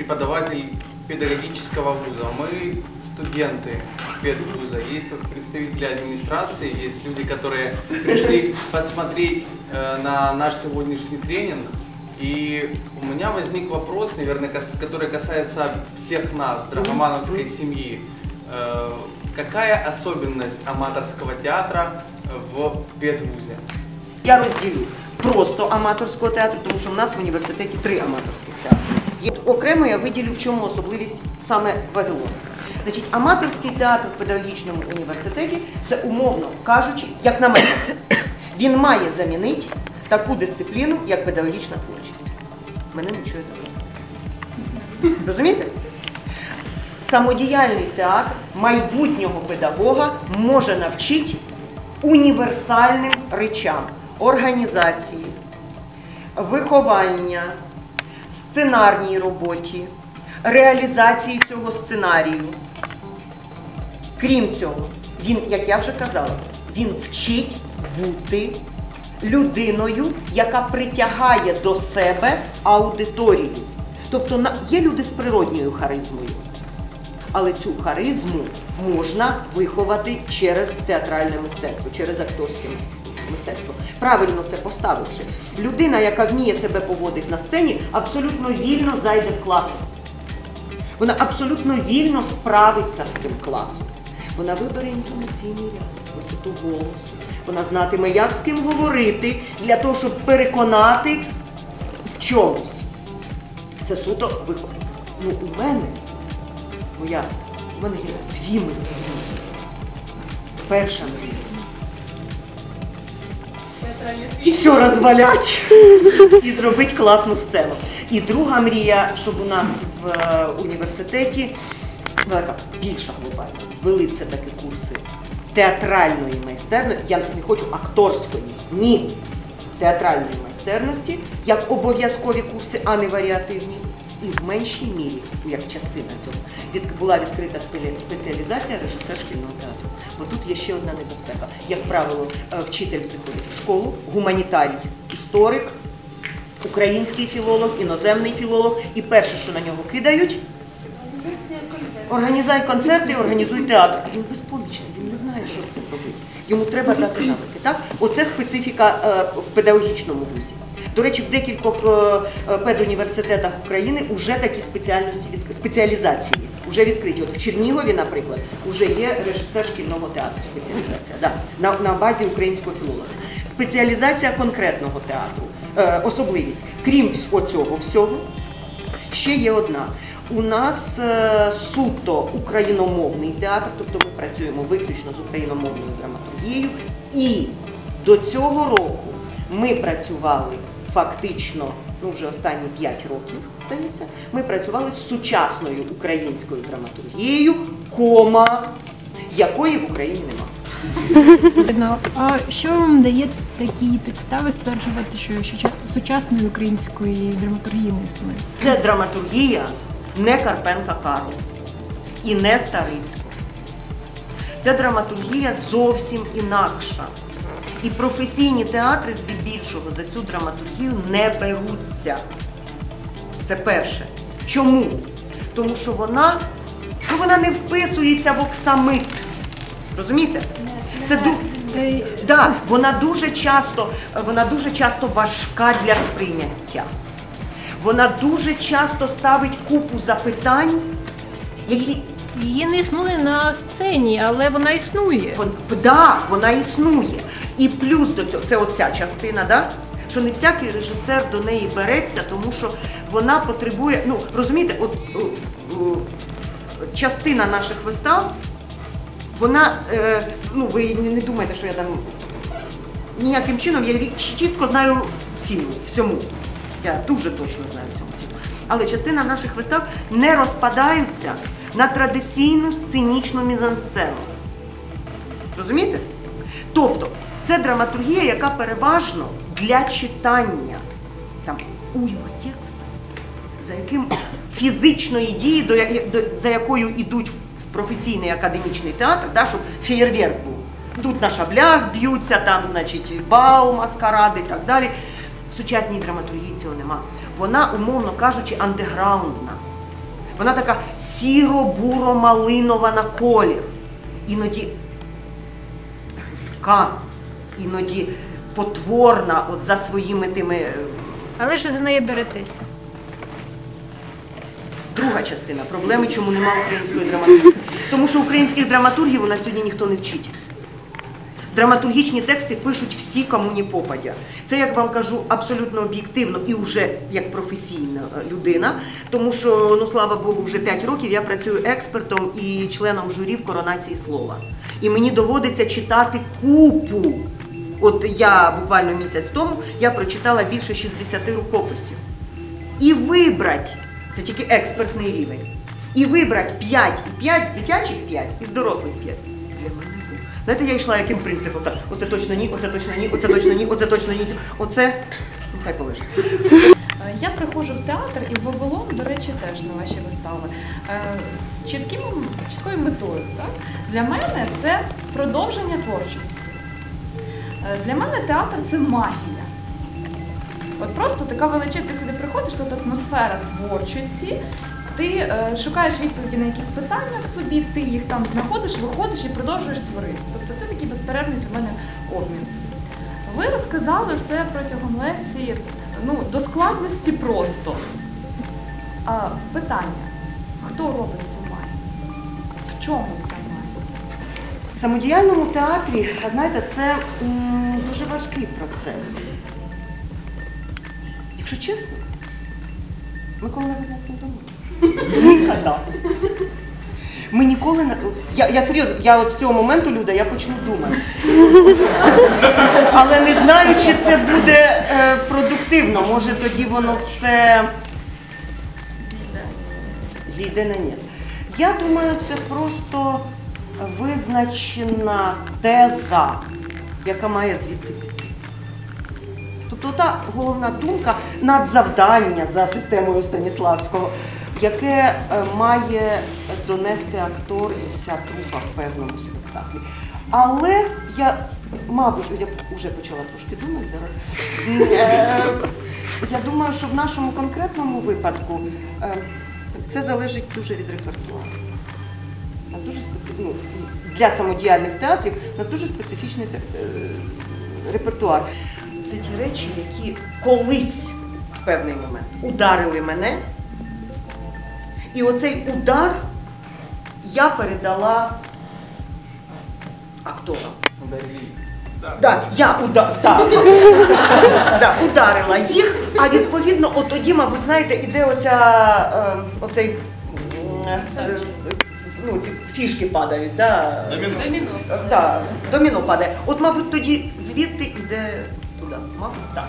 преподаватель педагогического вуза, мы студенты педвуза. Есть вот представители администрации, есть люди, которые пришли посмотреть э, на наш сегодняшний тренинг. И у меня возник вопрос, наверное, кас- который касается всех нас, драгомановской семьи. Э, Какая особенность аматорского театра в педвузе? Я розділю просто аматорського театру, тому що в нас в університеті три аматорських театри. Окремо я виділю, в чому особливість саме Вавилону. Значить, аматорський театр в педагогічному університеті це умовно кажучи, як на мене, він має замінити таку дисципліну, як педагогічна творчість. Мене не чуєте? Розумієте? Самодіяльний театр майбутнього педагога може навчити універсальним речам організації, виховання, сценарній роботі, реалізації цього сценарію. Крім цього, він, як я вже казала, він вчить бути людиною, яка притягає до себе аудиторію. Тобто є люди з природньою харизмою. Але цю харизму можна виховати через театральне мистецтво, через акторське мистецтво. Правильно це поставивши. Людина, яка вміє себе поводити на сцені, абсолютно вільно зайде в клас. Вона абсолютно вільно справиться з цим класом. Вона вибере інтонаційний ряд, висоту голосу. Вона знатиме, як з ким говорити для того, щоб переконати в чомусь. Це суто виховання. Ну, у мене моя, в мене є дві мрії. Перша мрія. Все розвалять і зробити класну сцену. І друга мрія, щоб у нас в е, університеті ну, яка більша глобальна, вели все таки курси театральної майстерності. Я не хочу акторської, ні. Театральної майстерності, як обов'язкові курси, а не варіативні. І в меншій мірі, як частина цього, була відкрита спеціалізація режисер шкільного театру. Бо тут є ще одна небезпека. Як правило, е, вчитель приходить в школу, гуманітарій, історик, український філолог, іноземний філолог, і перше, що на нього кидають, організуй концерти, організуй театр. Він безпомічний, він не знає, що з цим робити. Йому треба дати навики. Так? Оце специфіка е, в педагогічному вузі. До речі, в декількох е, педуніверситетах України вже такі спеціальності спеціалізації вже відкриті. От в Чернігові, наприклад, вже є режисер шкільного театру. Спеціалізація да, на, на базі українського філолога. Спеціалізація конкретного театру, е, особливість. Крім цього всього, ще є одна. У нас е, суто україномовний театр, тобто ми працюємо виключно з україномовною драматургією. І до цього року ми працювали фактично, ну вже останні 5 років, здається, ми працювали з сучасною українською драматургією, кома, якої в Україні немає. А що вам дає такі підстави стверджувати, що сучасної української драматургії не існує? Це драматургія не Карпенка Карл і не Старицького. Це драматургія зовсім інакша. І професійні театри здебільшого за цю драматургію не беруться. Це перше. Чому? Тому що вона, ну, вона не вписується в оксамит. Розумієте? Це ду... Да, вона дуже часто, вона дуже часто важка для сприйняття. Вона дуже часто ставить купу запитань, які Її не існує на сцені, але вона існує. вон- да, вона існує. І плюс до цього, це оця частина, да? що не всякий режисер до неї береться, тому що вона потребує, ну розумієте, от о, о, частина наших вистав, вона, е, ну ви не думайте, що я там ніяким чином, я чітко знаю ціну всьому. Я дуже точно знаю всьому ціну. Але частина наших вистав не розпадаються на традиційну сценічну мізансцену. Розумієте? Тобто, це драматургія, яка переважно для читання. Там уйма тексту, за яким фізичної дії, до, до- за якою йдуть в професійний академічний театр, да, щоб феєрверк був. Тут на шаблях б'ються, там, значить, бал, маскаради і так далі. В сучасній драматургії цього нема. Вона, умовно кажучи, андеграундна. Вона така сіро-буро-малинова на колір. Іноді ка, іноді потворна от за своїми тими. Але ж за неї беретеся. Друга частина проблеми, чому нема української драматургії. Тому що українських драматургів у нас сьогодні ніхто не вчить. Драматургічні тексти пишуть всі, кому не попадя. Це, як вам кажу, абсолютно об'єктивно і вже як професійна людина, тому що, ну слава Богу, вже 5 років я працюю експертом і членом журі в коронації слова. І мені доводиться читати купу. От я буквально місяць тому я прочитала більше 60 рукописів. І вибрать, це тільки експертний рівень, і вибрать 5 і 5 з дитячих 5 і з дорослих 5. Знаєте, я йшла яким принципом? Так, оце точно ні, оце точно ні, оце точно ні, оце точно ні. Оце, ну хай полежить. Я приходжу в театр і в Вавилон, до речі, теж на ваші вистави. Е, З чітким, чіткою метою. Так? Для мене це продовження творчості. Е, Для мене театр це магія. От просто така величезна, ти сюди приходиш, тут атмосфера творчості. Ти е, шукаєш відповіді на якісь питання в собі, ти їх там знаходиш, виходиш і продовжуєш творити. Тобто це такий безперервний для мене обмін. Ви розказали все протягом лекції, ну, до складності просто. А, питання: хто робить цю магію? В чому ця магія? В самодіяльному театрі, знаєте, це м, дуже важкий процес. Якщо чесно, ми коли-небудь над цим думали. Ніколи. Ми ніколи не. Я, я серйозно, я от з цього моменту, Люда, я почну думати. Але не знаю, чи це буде е, продуктивно. Може тоді воно все зійде на ні. Я думаю, це просто визначена теза, яка має звідти піти. Тобто та головна думка надзавдання за системою Станіславського, яке е, має донести актор і вся трупа в певному спектаклі. Але я, мабуть, я вже почала трошки думати зараз. Е, Я думаю, що в нашому конкретному випадку е, це залежить дуже від репертуару. Нас дуже специф... ну, для самодіяльних театрів у нас дуже специфічний репертуар. Це ті речі, які колись в певний момент ударили мене. І оцей удар я передала акторам. Ударили. Да, я уда... да. да, ударила їх, а відповідно, от тоді, мабуть, знаєте, іде оця, е, оцей с- ну, ці фішки падають, да? Доміно. Да, доміно падає. От, мабуть, тоді звідти йде туди. Мабуть, так.